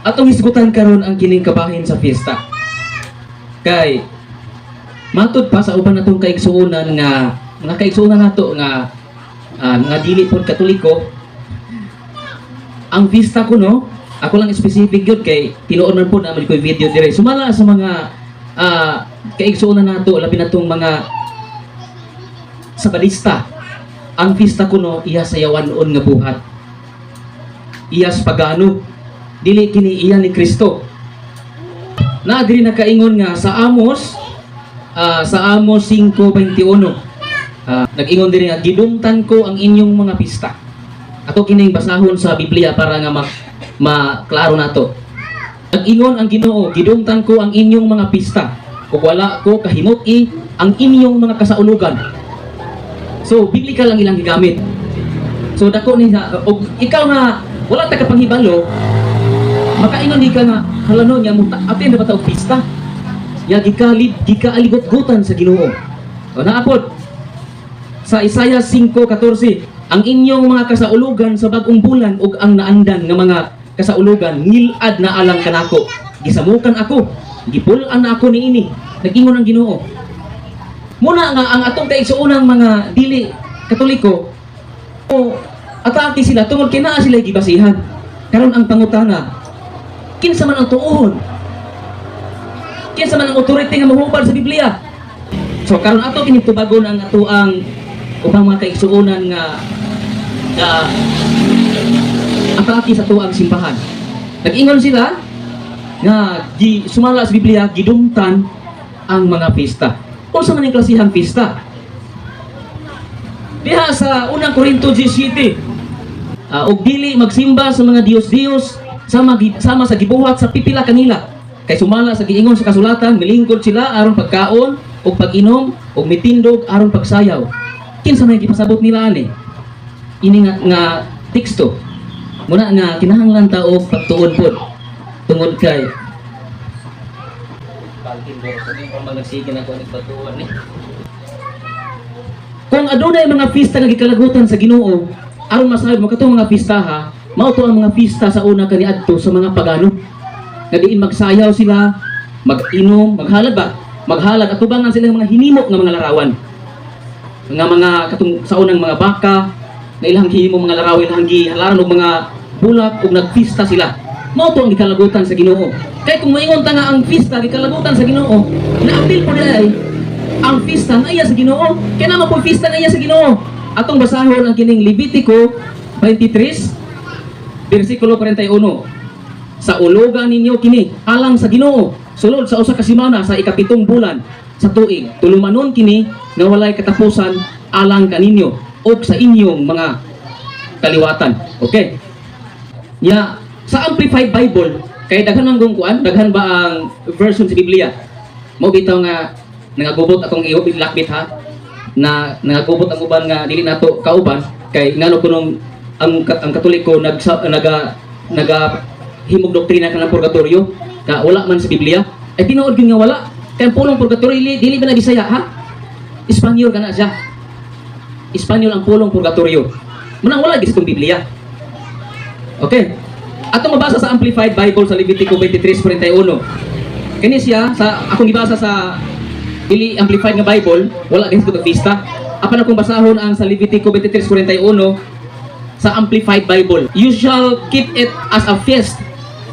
atong hisgutan karon ang kining kabahin sa fiesta. Kay matud pa sa uban natong kaigsuonan nga mga kaigsuonan nato nga ah, mga dili pod katoliko. Ang fiesta ko no? Ako lang specific yun kay tinuon man po naman ko video dire. Sumala sa mga ah kaigsuonan nato labi natong mga sabadista ang fiesta ko no? Iya sayawan-on nga buhat. Iyas pagano dili kini iya ni Kristo. Na diri nakaingon nga sa Amos ah, sa Amos 5:21 Ah, nag-ingon diri nga gidumtan ko ang inyong mga pista. Ato kining basahon sa Biblia para nga ma maklaro nato. Nag-ingon ang Ginoo gidumtan ko ang inyong mga pista ug wala ko kahimot-i ang inyong mga kasaulugan so biblikal lang ilang gigamit. So dako ni og ikaw nga wala ta ka panghibalo makaingon ka nga halano nya mo atin na ba pista? Ya gikalid gikaaligot-gutan sa Ginoo. O naapod. Sa Isaiah 5:14 ang inyong mga kasaulugan sa bagong bulan ug ang naandan nga mga kasaulugan ngilad na alang kanako. Gisamukan ako gipulan na ako niini. Nagingon ang Ginoo. Muna nga ang atong kaigsuunang mga dili katoliko o atake sila tungod kay sila gibasihan. Karon ang pangutana kinsa man ang tuon? Kinsa man ang authority nga mahubad sa Biblia? So karon ato kini tubagon ang ato ang ubang mga kaigsuonan nga nga atake sa tuang simbahan. Nag-ingon sila nga gi sumala sa Biblia gidumtan ang mga pista. Unsa man ang klasihang pista? Diha sa unang Korinto 17 ah, og dili magsimba sa mga dios-dios sama sama sa gibuhat sa pipila kanila. Kay sumala sa giingon sa kasulatan milingkod sila aron pagkaon ug pag-inom ug mitindog aron pagsayaw. Kinsa may gipasabot nila ani ini nga, nga teksto. Muna nga kinahanglan ta og pagtuon pod. Tungod kay kung adunay mga pista nga gikalagutan sa Ginoo aron masabi mo katong mga pista ha mao to ang mga pista sa una kaniadto sa mga pagano. Nga diin magsayaw sila mag-inom maghalad ba? Maghalad. At tubangan sila mga hinimo nga mga larawan. Nga mga katong sa unang mga baka na ilang himo mga larawan ilang gihalaran og mga bulak ug nagpista sila. Mao to ang gikalagutan sa Ginoo. Kay kung maingon ta nga ang pista gikalagutan sa Ginoo naapil po dai ang pista nga iya sa Ginoo. Kay naman po pista nga iya sa Ginoo. Atong basahon ang kining Levitico 23 versikulo 41 sa ulugan ninyo kini alang sa Ginoo sulod sa usa ka semana sa ikapitong bulan. Sa tuig tulumanon kini nga walay katapusan alang kaninyo o sa inyong mga kaliwatan. Okay? Nya sa amplified bible kay daghan ang gungkuan daghan ba ang version sa Biblia? Mo bitaw nga nangagubot atong ilakbit ha? Na nangagubot ang uban nga dili nato kauban kay ngano kunong ang ang katoliko nag naga naga himog doktrina kanang purgatorio. Ka wala man sa Biblia. Ay tinuod gyud nga wala. Kay pulong purgatorio dili, dili ba na Bisaya ha? Espanyol kana siya. Espanyol ang pulong purgatorio. Munang wala gis Biblia. Okay? Ato mabasa sa Amplified Bible sa Levitico 23:41 kani siya sa akong gibasa sa dili amplified nga Bible wala din sa pista. Apan akong basahon ang sa Levitico 23:41 sa Amplified Bible. You shall keep it as a feast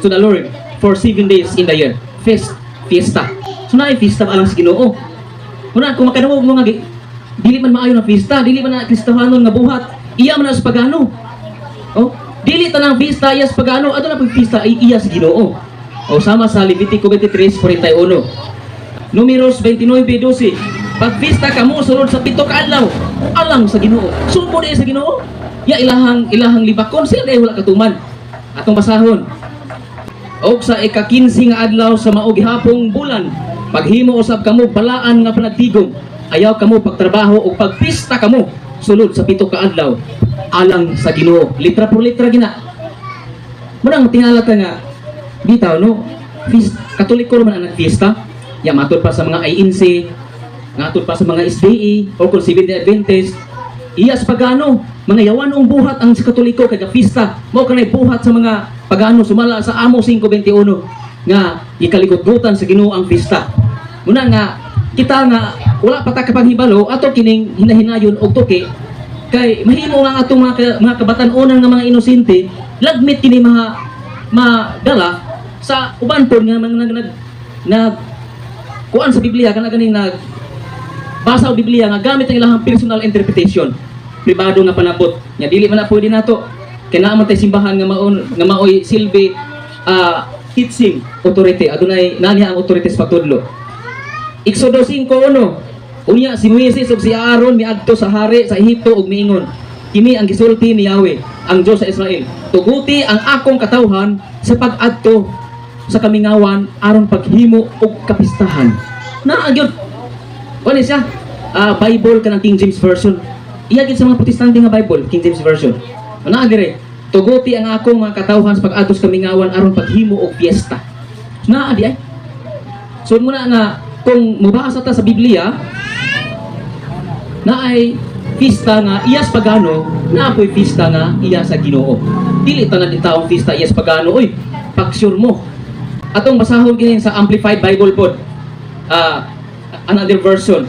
to the Lord for seven days in the year. Feast, fiesta. So na fiesta pa lang sa Ginoo. Kuna kung makadawog mo nga dili man maayo na fiesta, dili man na Kristohanon nga buhat, iya man na sa pagano. Oh, dili tanang fiesta iya sa pagano, ato na pag fiesta ay iya sa Ginoo. O sama sa Levitico 23:41. Numeros 29:12. Pag fiesta kamo sulod sa pito ka adlaw, alang sa Ginoo. Di sa Ginoo. Ya ilahang ilahang libakon sila dahil wala katuman. Atong basahon. Og sa ika-15 nga adlaw sa mao gihapong bulan, paghimo usab kamo balaan nga panagtigom, ayaw kamo pagtrabaho o pagpista kamo sulod sa pito ka adlaw alang sa Ginoo. Litra por litra gina. Munang tingala ta nga bitaw no. Feast, Katoliko naman ang nagfiesta. Ya matod pa sa mga INC, ngatod pa sa mga SDE o kung Seventh Day Adventist. Iya sa pagano, mga yawanong buhat ang Katoliko kay pista mao kanay buhat sa mga pagano sumala sa Amo 5:21 nga ikalikot-gutan sa Ginoo ang pista. Muna nga kita nga wala pa ta kapaghibalo ato kining hinahinayon og tuki kay mahimo nga atong mga, mga kabatan-onan nga mga inosente lagmit kini maha madala sa uban pod nga mga nag nag, nag kuan sa Biblia kana ganing nag basa og Biblia nga gamit ang ilang personal interpretation pribado nga panabot nya dili man na pwede nato. Kay naa tay simbahan nga maon nga maoy silbi ah, teaching authority. Adunay nani ang authority sa pagtudlo Exodo 5:1 Unya si Moises ug si Aaron miadto sa hari sa Ehipto ug miingon Kini ang gisulti ni Yahweh ang Dios sa Israel. Tuguti ang akong katawhan sa pag-adto sa kamingawan aron paghimo og kapistahan. Naa gyud. Ano siya? Ah, Bible ka ng King James Version. Iya gid sa mga protestante nga Bible, King James Version. Ano dire? Tuguti ang akong mga katawhan sa pag-adto sa kamingawan aron paghimo og fiesta. Naa di ay. So muna nga kung mubasa ta sa Biblia na ay pista nga iyas pagano na apoy pista nga iya sa Ginoo. Dili tanan din taong pista iyas pagano oy pagsure mo. Atong basahon ginin sa Amplified Bible pod. Ah, another version.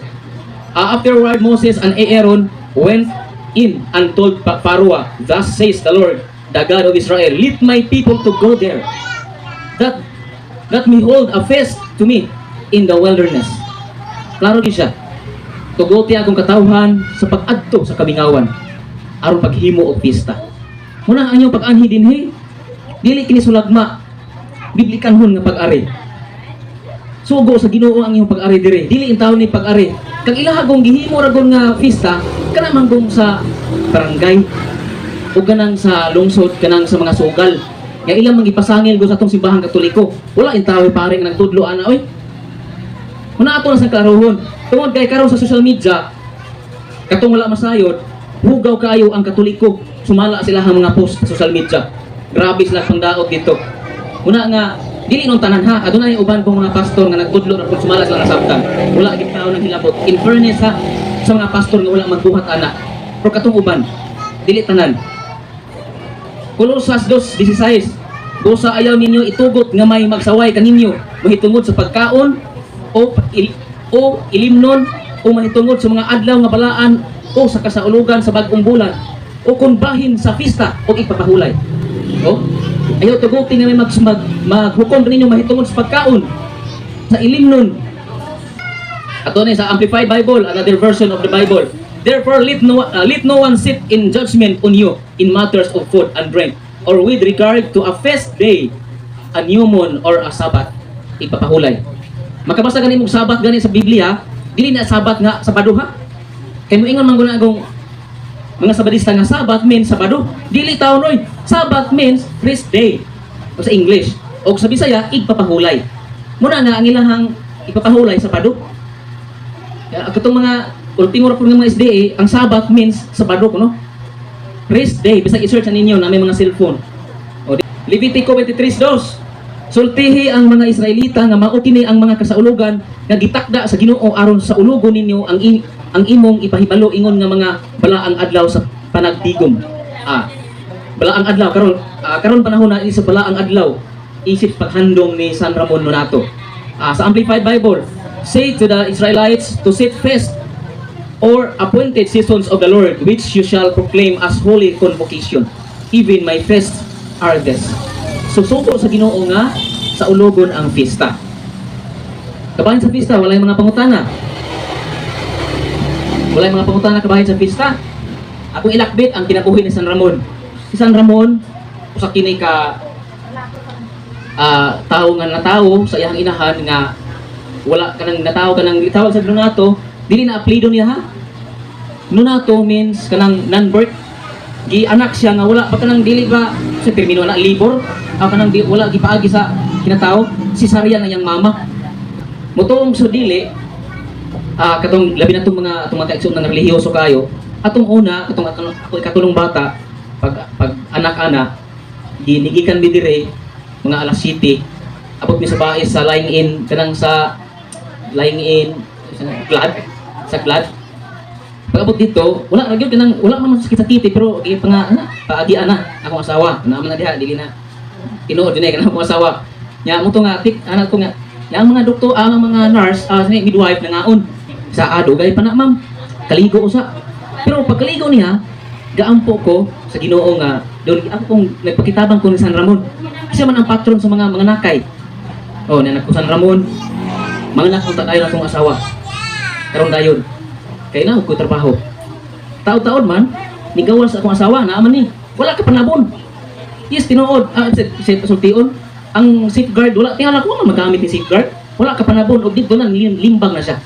Ah, afterward Moses and Aaron went in and told Pa- Pharaoh, Thus says the Lord, the God of Israel, Lead my people to go there, that that me hold a feast to me in the wilderness. Klaro di siya. Tuguti akong katawhan sa pag-adto sa kamingawan aron paghimo og pista. Muna ang inyong pag-anhi dinhi, dili kini sulagma biblikanhon nga pag-ari. Sugo sa Ginoo ang iyong pag-ari dire. Dili in taon ni pag-ari. Kag ilaha gong gihimo ra nga pista, kana man gong sa barangay o kanang sa lungsod kanang sa mga sugal. Nga ilang mang ipasangil go sa atong simbahan katoliko. Wala in tawo pare nga nagtudlo ana oy. Muna ato na sa klarohon. Tungod kay karon sa social media, katong wala masayod, hugaw kayo ang katoliko. Sumala sila ang mga post sa social media. Grabe sila pang daot dito. Una nga, dili nung tanan ha, adunay uban kong mga pastor nga nagtudlo na kung sumala sila nasabtan. Wala gid tao nang hilabot. In fairness ha, sa mga pastor nga wala magbuhat ana. Pero katong uban, dili tanan. Kolosas 2:16 Busa ayaw ninyo itugot nga may magsaway kaninyo mahitungod sa pagkaon o il, o ilimnon o mahitungod sa mga adlaw nga balaan o sa kasaulugan sa bagong bulan o kung bahin sa pista o ipapahulay. O? Ayaw tugutin nga may mag, mag, maghukom ninyo mahitungod sa pagkaon sa ilimnon Ato ni sa Amplified Bible, another version of the Bible. Therefore, let no, uh, let no one sit in judgment on you in matters of food and drink, or with regard to a feast day, a new moon, or a Sabbath. Ipapahulay. Makabasa gani mong Sabbath gani sa Biblia, dili na Sabbath nga Sabado ha. Kay mo ingon man guna akong mga Sabadista nga Sabbath means Sabado. Dili taon oy. Sabbath means rest day. O sa English. O sa Bisaya, igpapahulay. Muna nga ang ilahang ipapahulay Sabado. Katong mga ultimo ra ng mga SDA, ang Sabbath means Sabado no? Rest day, bisag i-search na ninyo na may mga cellphone. O, Levitico 23:2. Sultihi ang mga Israelita nga mao kini ang mga kasaulugan nga gitakda sa Ginoo aron sa ulugon ninyo ang ang imong ipahibalo ingon nga mga balaang adlaw sa panagtigom. Ah, balaang adlaw karon ah, karon panahon na sa balaang adlaw isip paghandong ni San Ramon Nonato. Ah, sa Amplified Bible, say to the Israelites to set fast or appointed seasons of the Lord, which you shall proclaim as holy convocation. Even my feasts are this. Susuko sa Ginoo nga sa ulogon ang pista. Kabahin sa pista, wala yung mga pangutana. Wala yung mga pangutana kabahin sa pista. Akong ilakbit ang kinabuhi ni San Ramon. Si San Ramon, usa kini ka ah tao nga natao sa iyang inahan nga wala ka nang natao ka nang gitawag sa Donato, dili na apelido niya ha. Nonato means kanang non-birth. Gi anak siya nga wala pa kanang dili ba sa termino na libor, ah kanang di, wala gipaagi sa kinatao, si Saria na yang mama. Mutuong so dili ah katong labi na mga atong mga kaigsoon nga relihiyoso kayo, atong una atong ako katulong bata pag pag anak-anak ginigikan mi dire mga alas 7 abot mi sa bahay sa lying in kanang sa lying in sa glad sa glad Pagabot dito, wala ra gyud kanang wala man sakit sakit pero gi pa nga ana, paagian na akong asawa. Na man na diha dili na. Tinuod dinay kanang akong asawa. Nya mo to nga tik anak ko nga. Nya ang mga doktor, ang mga nurse, uh, midwife nangaon. Sa adugay pa na ma'am. Kaligo usa. Pero pagkaligo niya, gaampo ko sa Ginoo nga doon ako kung nagpakitabang ko ni San Ramon. Kasi man ang patron sa mga mga nakay. Oh, nanak ko San Ramon. Mga nakong tayo na asawa. Karon dayon. Kaya na ko trabaho. Taon-taon man, nigawas akong asawa, naaman ni. Wala ka panabon. Yes, tinuod. Ah, sultion. Ang safeguard, wala. Tingala ko magamit ni safeguard. Wala ka panabon. O dito na, lim- limbang na siya.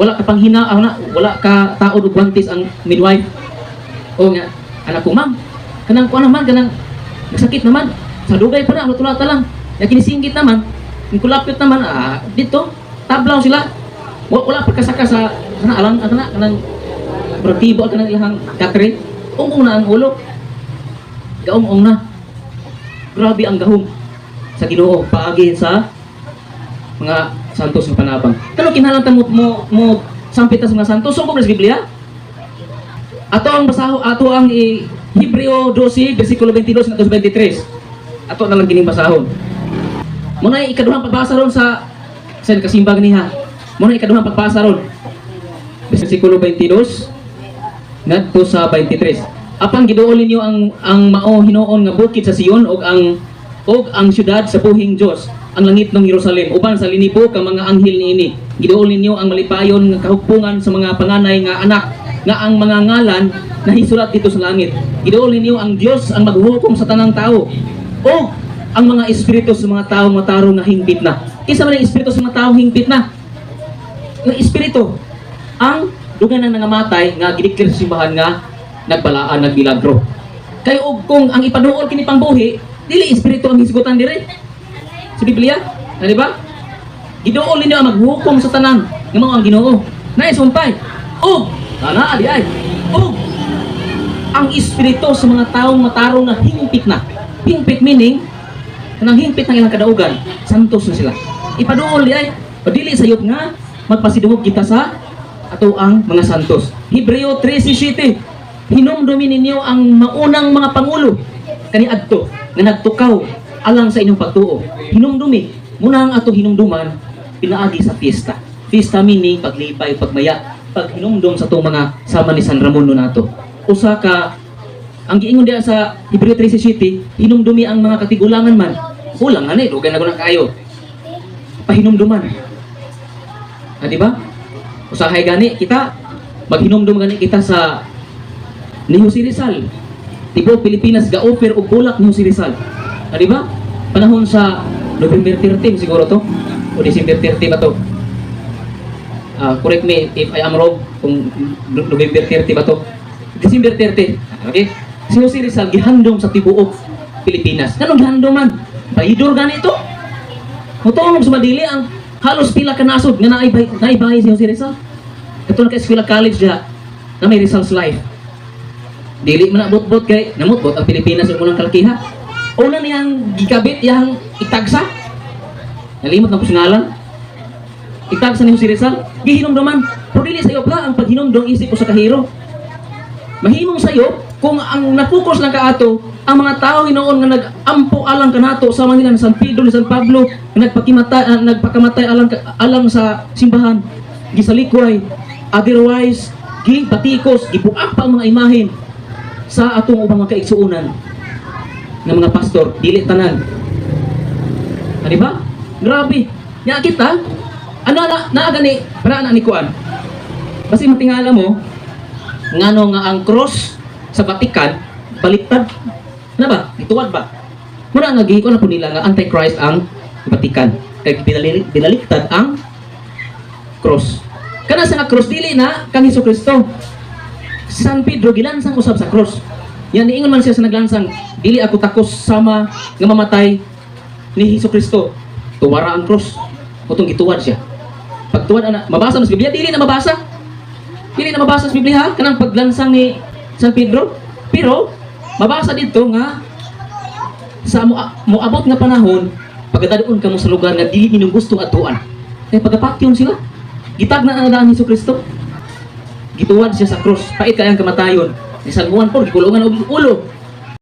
Wala ka panghina, ah, na, wala ka taod o guantes ang midwife. O nga, anak ko, ma'am. Kanang ko naman, kanang nasakit naman. Sa dugay pa na, matulata lang. Ya kinisinggit naman, kulapit naman, ah, dito, tablaw sila. Wa- Wala pagkasaka sa, kana alang, kana, kanang protibo, kanang ilang katre. Ungong na ang ulo. Gaong-ong na. Grabe ang gahom sa Ginoo paagi sa mga santos ng panabang. Kano kinahanglan mo mo, mo sampita sa mga santos sugod sa Biblia? Ato ang basaho ato ang i, Hebreo 12 bersikulo 22 hanggang 23. Ato na lang kining basahon. Muna ikaduhang pagbasa ron sa sa kasimbang niha. Muna ikaduhang pagbasa ron. Bersikulo 22 ngadto sa 23. Apan giduol ninyo ang ang mao hinuon nga bukid sa Sion ug ang ug ang syudad sa buhing Dios ang langit ng Jerusalem uban sa linipo ka mga anghel niini giduol ninyo ang malipayon nga kahugpungan sa mga panganay nga anak nga ang mga ngalan na hisulat dito sa langit. Giduol ninyo ang Dios ang maghuhukom sa tanang tao o ang mga espiritu sa mga tao matarong nga hingpit na. Kisa man ang espiritu sa mga tao hingpit na yung espiritu ang dugan ng nangamatay nga gidiklir sa simbahan nga nagbalaan nagbilagro. Kay og kung ang ipaduol kini pangbuhi dili espiritu ang hisgutan dire sa Biblia na di ba? Giduol ninyo ang maghukom sa tanan. Nga mao ang Ginoo. Na isumpay og ana di ay. Og ang espiritu sa mga taong matarong nga hingpit na. Hingpit meaning kanang hingpit ng ilang kadaugan santos na sila. Ipaduol di ay. O dili sayop nga magpasidungog kita sa ato ang mga santos. Hebreo 13:7 hinumdumi ninyo ang maunang mga pangulo kani adto nga nagtukaw alang sa inyong pagtuo. Hinumdumi. Muna ang ato hinumduman pinaagi sa fiesta. Fiesta meaning paglibay pagmaya pag hinumdum sa itong mga sama ni San Ramon no nato usa ka ang giingon diya sa Hebreo 13:7 hinumdumi ang mga katigulangan man. Kulang nga ni dugay na ko na kayo. Pahinumduman. Ah, di ba? Usahay gani kita maghinumdum gani kita sa ni Jose Rizal. Tibo Pilipinas ga-offer og bulak ni Jose Rizal. Ah, di ba? Panahon sa November 13 siguro to o December 30 ba to? Ah, correct me if I am wrong kung No- November 30 ba to? December 30. Okay? Si Jose Rizal gihandom sa tibuok Pilipinas. Kanong gihandom man? Bayidor gani ito? Mutulong sa madili ang halos pila ka nasod nga naibay, naibay si Jose Rizal. Ito na kay Eskwela College diha na may Rizal's life. Dili man bot-bot kay namutbot ang Pilipinas sa unang kalkiha. Una niyang gikabit yang itagsa. Nalimot na ko singalan. Itagsa ni Jose Rizal. Gihinom naman. Pero dili sa iyo pa ang paghinom dong isip ko sa kahiro. Mahimong sayo kung ang napokus lang kaato ang mga tao hinoon nga nag-ampo alang kanato sa mga ni San Pedro ni San Pablo nga nagpakimatay ah, nagpakamatay alang alang sa simbahan gisalikway otherwise gibatikos gibuak pa ang mga imahen sa atong mga kaigsuunan ng mga pastor dili tanan. Di ba? Grabe. Nya kita? Ano na naa gani? Para na ni kuan. Basi matingala mo ngano nga ang cross sa Vatican baliktad? Na ba? Ituwad ba? Muna nga gihiko na po nila nga antichrist ang Vatican. Kay binalik, binaliktad ang cross. Kana sa nga cross dili na kang Hesus Kristo San Pedro gilansang usab sa cross yan niingon man siya sa naglansang dili ako takos sama nga mamatay ni Hesus Kristo tuwara ang cross utong gituwad siya pagtuwad ana mabasa mo sa Biblia dili na mabasa Dili na mabasa sa Biblia kanang paglansang ni San Pedro. Pero mabasa dito nga sa mo moabot nga panahon pagdadaon ka mo sa lugar nga dili ninyo gusto atuan. Kaya pagapatyon sila. Gitag na ang daan ni Kristo. Gituwad siya sa krus. Pait kayang kamatayon. Ni San Juan po gikulungan og ulo.